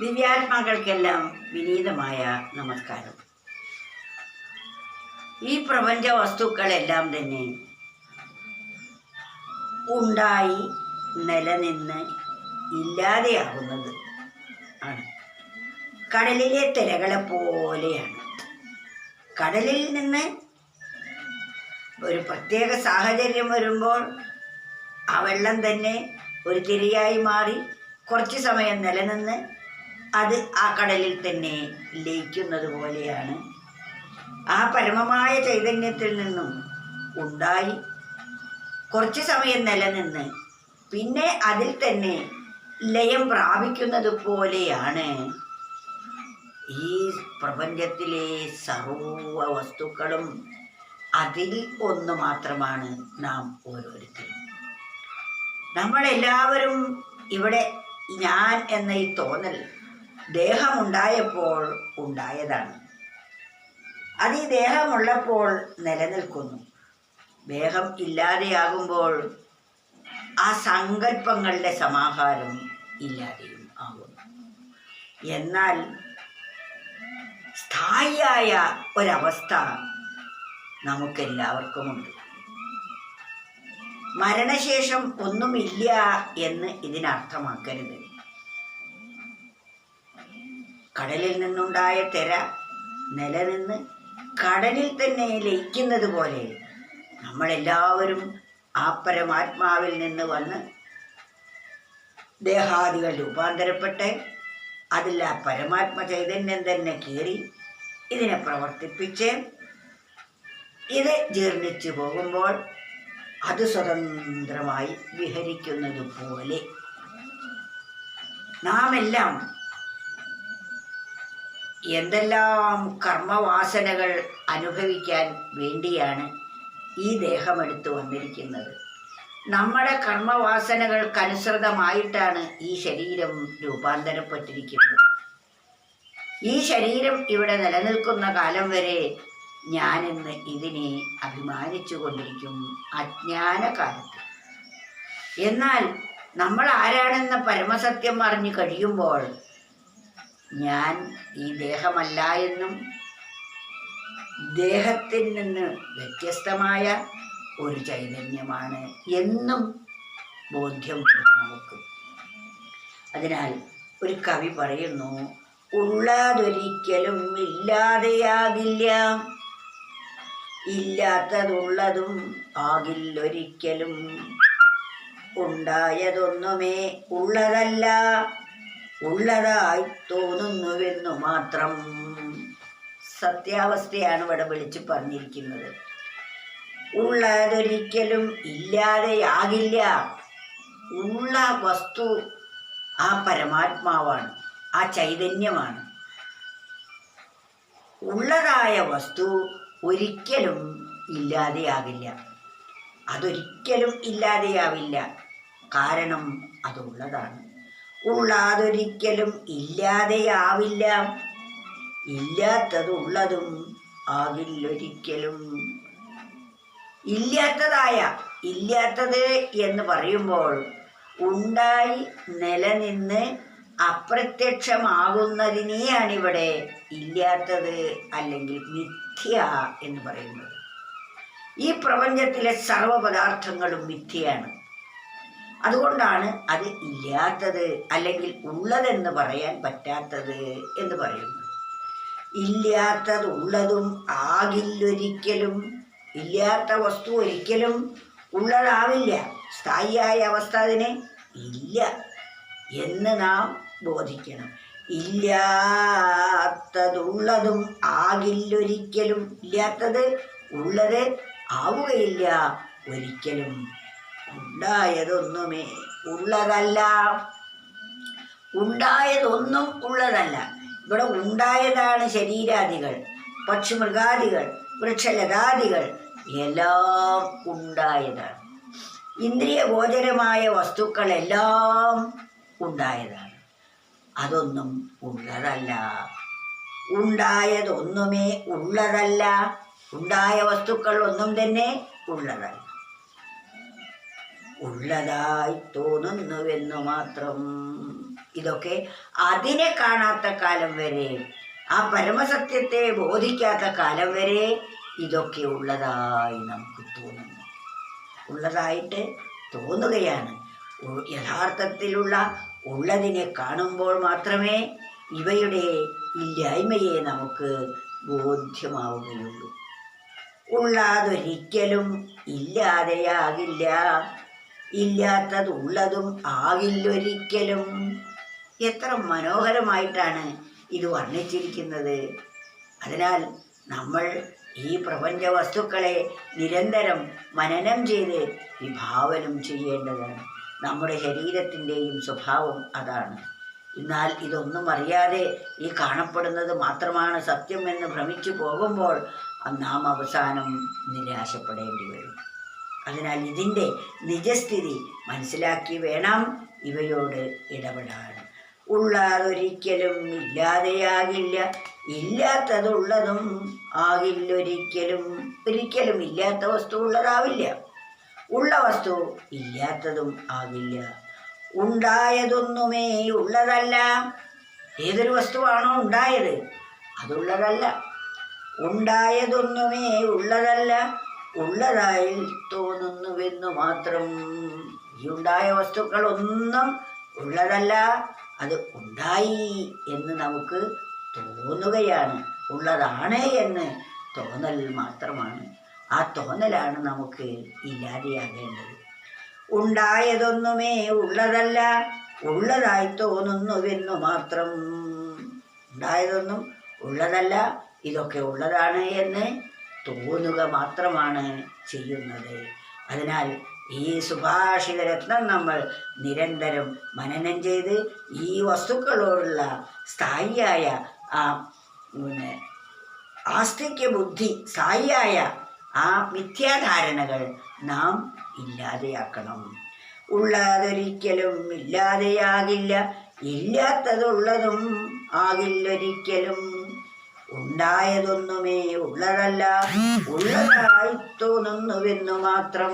ദിവ്യാത്മാക്കൾക്കെല്ലാം വിനീതമായ നമസ്കാരം. ഈ പ്രപഞ്ച വസ്തുക്കളെല്ലാം തന്നെ ഉണ്ടായി നിലനിന്ന് ഇല്ലാതെയാകുന്നത് ആണ്. കടലിലെ തിരകളെ പോലെയാണ്. കടലിൽ നിന്ന് ഒരു പ്രത്യേക സാഹചര്യം വരുമ്പോൾ ആ വെള്ളം തന്നെ ഒരു തിരയായി മാറി കുറച്ച് സമയം നിലനിന്ന് അത് ആ കടലിൽ തന്നെ ലയിക്കുന്നത് പോലെയാണ്. ആ പരമമായ ചൈതന്യത്തിൽ നിന്നും ഉണ്ടായി. കുറച്ച് സമയം നിലനിന്ന് പിന്നെ അതിൽ തന്നെ ലയം പ്രാപിക്കുന്നത് പോലെയാണ്. ഈ പ്രപഞ്ചത്തിലെ സർവ വസ്തുക്കളും അതിൽ ഒന്ന് മാത്രമാണ് നാം ഓരോരുത്തരും. നമ്മളെല്ലാവരും ഇവിടെ ഞാൻ എന്ന ഈ തോന്നൽ ദേഹമുണ്ടായപ്പോൾ ഉണ്ടായതാണ്. അത് ഈ ദേഹമുള്ളപ്പോൾ നിലനിൽക്കുന്നു. ദേഹം ഇല്ലാതെയാകുമ്പോൾ ആ സങ്കല്പങ്ങളുടെ സമാഹാരം ഇല്ലാതെയും ആകുന്നു. എന്നാൽ സ്ഥായിയായ ഒരവസ്ഥ നമുക്കെല്ലാവർക്കുമുണ്ട്. മരണശേഷം ഒന്നുമില്ല എന്ന് ഇതിനർത്ഥമാക്കരുത്. കടലിൽ നിന്നുണ്ടായ തിര നിലനിന്ന് കടലിൽ തന്നെ ലയിക്കുന്നത് പോലെ നമ്മളെല്ലാവരും ആ പരമാത്മാവിൽ നിന്ന് വന്ന് ദേഹാദികൾ രൂപാന്തരപ്പെട്ട് അതിൽ ആ പരമാത്മ ചൈതന്യം തന്നെ കയറി ഇതിനെ പ്രവർത്തിപ്പിച്ച് ഇത് ജീർണിച്ചു പോകുമ്പോൾ അത് സ്വതന്ത്രമായി വിഹരിക്കുന്നത് പോലെ. നാം എല്ലാം എന്തെല്ലാം കർമ്മവാസനകൾ അനുഭവിക്കാൻ വേണ്ടിയാണ് ഈ ദേഹമെടുത്തു വന്നിരിക്കുന്നത്. നമ്മുടെ കർമ്മവാസനകൾക്കനുസൃതമായിട്ടാണ് ഈ ശരീരം രൂപാന്തരപ്പെട്ടിരിക്കുന്നത്. ഈ ശരീരം ഇവിടെ നിലനിൽക്കുന്ന കാലം വരെ ഞാനിന്ന് ഇതിനെ അഭിമാനിച്ചു കൊണ്ടിരിക്കും അജ്ഞാന കാലത്ത് എന്നാൽ നമ്മൾ ആരാണെന്ന പരമസത്യം അറിഞ്ഞു കഴിയുമ്പോൾ ഞാൻ ഈ ദേഹമല്ല എന്നും ദേഹത്തിൽ നിന്ന് വ്യത്യസ്തമായ ഒരു ചൈതന്യമാണ് എന്നും ബോധ്യം നമുക്ക്. അതിനാൽ ഒരു കവി പറയുന്നു ഉള്ളതൊരിക്കലും ഇല്ലാതെയാകില്ല. ഇല്ലാത്തതുള്ളതും ആകില്ലൊരിക്കലും ഉണ്ടായതൊന്നുമേ ഉള്ളതല്ല. ഉള്ളതായി തോന്നുന്നുവെന്നു മാത്രം സത്യാവസ്ഥയാണ് ഇവിടെ വിളിച്ചു പറഞ്ഞിരിക്കുന്നത്. ഉള്ളതൊരിക്കലും ഇല്ലാതെയാകില്ല. ഉള്ള വസ്തു ആ പരമാത്മാവാണ് ആ ചൈതന്യമാണ്. ഉള്ളതായ വസ്തു ഒരിക്കലും ഇല്ലാതെയാകില്ല. അതൊരിക്കലും ഇല്ലാതെയാവില്ല. കാരണം അതുള്ളതാണ്. ഉള്ളതൊരിക്കലും ഇല്ലാതെയാവില്ല. ഇല്ലാത്തതുള്ളതും ആകില്ലൊരിക്കലും ഇല്ലാത്തതായ ഇല്ലാത്തത് എന്ന് പറയുമ്പോൾ ഉണ്ടായി നിലനിന്ന് അപ്രത്യക്ഷമാകുന്നതിനെയാണ് ഇവിടെ ഇല്ലാത്തത് അല്ലെങ്കിൽ മിഥ്യ എന്ന് പറയുന്നത്. ഈ പ്രപഞ്ചത്തിലെ സർവപദാർത്ഥങ്ങളും മിഥ്യയാണ്. അതുകൊണ്ടാണ് അത് ഇല്ലാത്തത് അല്ലെങ്കിൽ ഉള്ളതെന്ന് പറയാൻ പറ്റാത്തത് എന്ന് പറയുന്നത്. ഇല്ലാത്തതുള്ളതും ആകില്ലൊരിക്കലും ഇല്ലാത്ത വസ്തു ഒരിക്കലും ഉള്ളതാവില്ല. സ്ഥായിയായ അവസ്ഥ അതിനെ ഇല്ല എന്ന് നാം ബോധിക്കണം. ഇല്ലാത്തതുള്ളതും ആകില്ലൊരിക്കലും ഇല്ലാത്തത് ഉള്ളത് ആവുകയില്ല ഒരിക്കലും. ഉണ്ടായതൊന്നുമേ ഉള്ളതല്ല. ഉണ്ടായതൊന്നും ഉള്ളതല്ല. ഇവിടെ ഉണ്ടായതാണ് ശരീരാദികൾ പക്ഷിമൃഗാദികൾ വൃക്ഷലതാദികൾ എല്ലാം ഉണ്ടായതാണ്. ഇന്ദ്രിയ ഗോചരമായ വസ്തുക്കളെല്ലാം ഉണ്ടായതാണ്. അതൊന്നും ഉള്ളതല്ല. ഉണ്ടായതൊന്നുമേ ഉള്ളതല്ല. ഉണ്ടായ വസ്തുക്കൾ ഒന്നും തന്നെ ഉള്ളതല്ല. ഉള്ളതായി തോന്നുന്നുവെന്നു മാത്രം. ഇതൊക്കെ അതിനെ കാണാത്ത കാലം വരെ ആ പരമസത്യത്തെ ബോധിക്കാത്ത കാലം വരെ ഇതൊക്കെ ഉള്ളതായി നമുക്ക് തോന്നുന്നു. ഉള്ളതായിട്ട് തോന്നുകയാണ്. യഥാർത്ഥത്തിലുള്ള ഉള്ളതിനെ കാണുമ്പോൾ മാത്രമേ ഇവയുടെ ഇല്ലായ്മയെ നമുക്ക് ബോധ്യമാവുകയുള്ളൂ. ഉള്ളാതൊരിക്കലും ഇല്ലാതെയാകില്ല. ഇല്ലാത്തതുള്ളതും ആകില്ലൊരിക്കലും. എത്ര മനോഹരമായിട്ടാണ് ഇത് വർണിച്ചിരിക്കുന്നത്. അതിനാൽ നമ്മൾ ഈ പ്രപഞ്ച വസ്തുക്കളെ നിരന്തരം മനനം ചെയ്ത് വിഭാവനം ചെയ്യേണ്ടതാണ്. നമ്മുടെ ശരീരത്തിന്റെയും സ്വഭാവം അതാണ്. എന്നാൽ ഇതൊന്നും അറിയാതെ ഈ കാണപ്പെടുന്നത് മാത്രമാണ് സത്യം എന്ന് ഭ്രമിച്ചു പോകുമ്പോൾ നാം അവസാനം നിരാശപ്പെടേണ്ടി വരും. അതിനാൽ ഇതിന്റെ നിജസ്ഥിതി മനസ്സിലാക്കി വേണം ഇവയോട് ഇടപെടാൻ. ഉള്ളതൊരിക്കലും ഇല്ലാതെയാകില്ല. ഇല്ലാത്തതുള്ളതും ആകില്ലൊരിക്കലും ഒരിക്കലും ഇല്ലാത്ത വസ്തു ഉള്ളതാവില്ല. ഉള്ള വസ്തു ഇല്ലാത്തതും ആകില്ല. ഉണ്ടായതൊന്നുമേ ഉള്ളതല്ല. ഏതൊരു വസ്തുവാണോ ഉണ്ടായത്? അതുള്ളതല്ല. ഉണ്ടായതൊന്നുമേ ഉള്ളതല്ല. ഉള്ളതായി തോന്നുന്നുവെന്നു മാത്രം. ഈ ഉണ്ടായ വസ്തുക്കളൊന്നും ഉള്ളതല്ല അത് ഉണ്ടായി എന്ന് നമുക്ക് തോന്നുകയാണ്. ഉള്ളതാണ് എന്ന് തോന്നൽ മാത്രമാണ്. ആ തോന്നലാണ് നമുക്ക് ഇല്ലാതെയാകേണ്ടത്. ഉണ്ടായതൊന്നുമേ ഉള്ളതല്ല ഉള്ളതായി തോന്നുന്നുവെന്നു മാത്രം. ഉണ്ടായതൊന്നും ഉള്ളതല്ല ഇതൊക്കെ ഉള്ളതാണ് എന്ന് തോന്നുക മാത്രമാണ് ചെയ്യുന്നത്. അതിനാൽ ഈ സുഭാഷിത രത്നം നമ്മൾ നിരന്തരം മനനം ചെയ്ത് ഈ വസ്തുക്കളോടുള്ള സ്ഥായിയായ ആ പിന്നെ ആസ്തിക്യ ബുദ്ധി സ്ഥായിയായ ആ മിഥ്യാധാരണകൾ നാം ഇല്ലാതെയാക്കണം. ഉള്ളതൊരിക്കലും ഇല്ലാതെയാകില്ല ഇല്ലാത്തതുള്ളതും ആകില്ലൊരിക്കലും ഉണ്ടായതൊന്നുമേ ഉള്ളതല്ല. ഉള്ളതായി തോന്നുന്നുവെന്നു മാത്രം.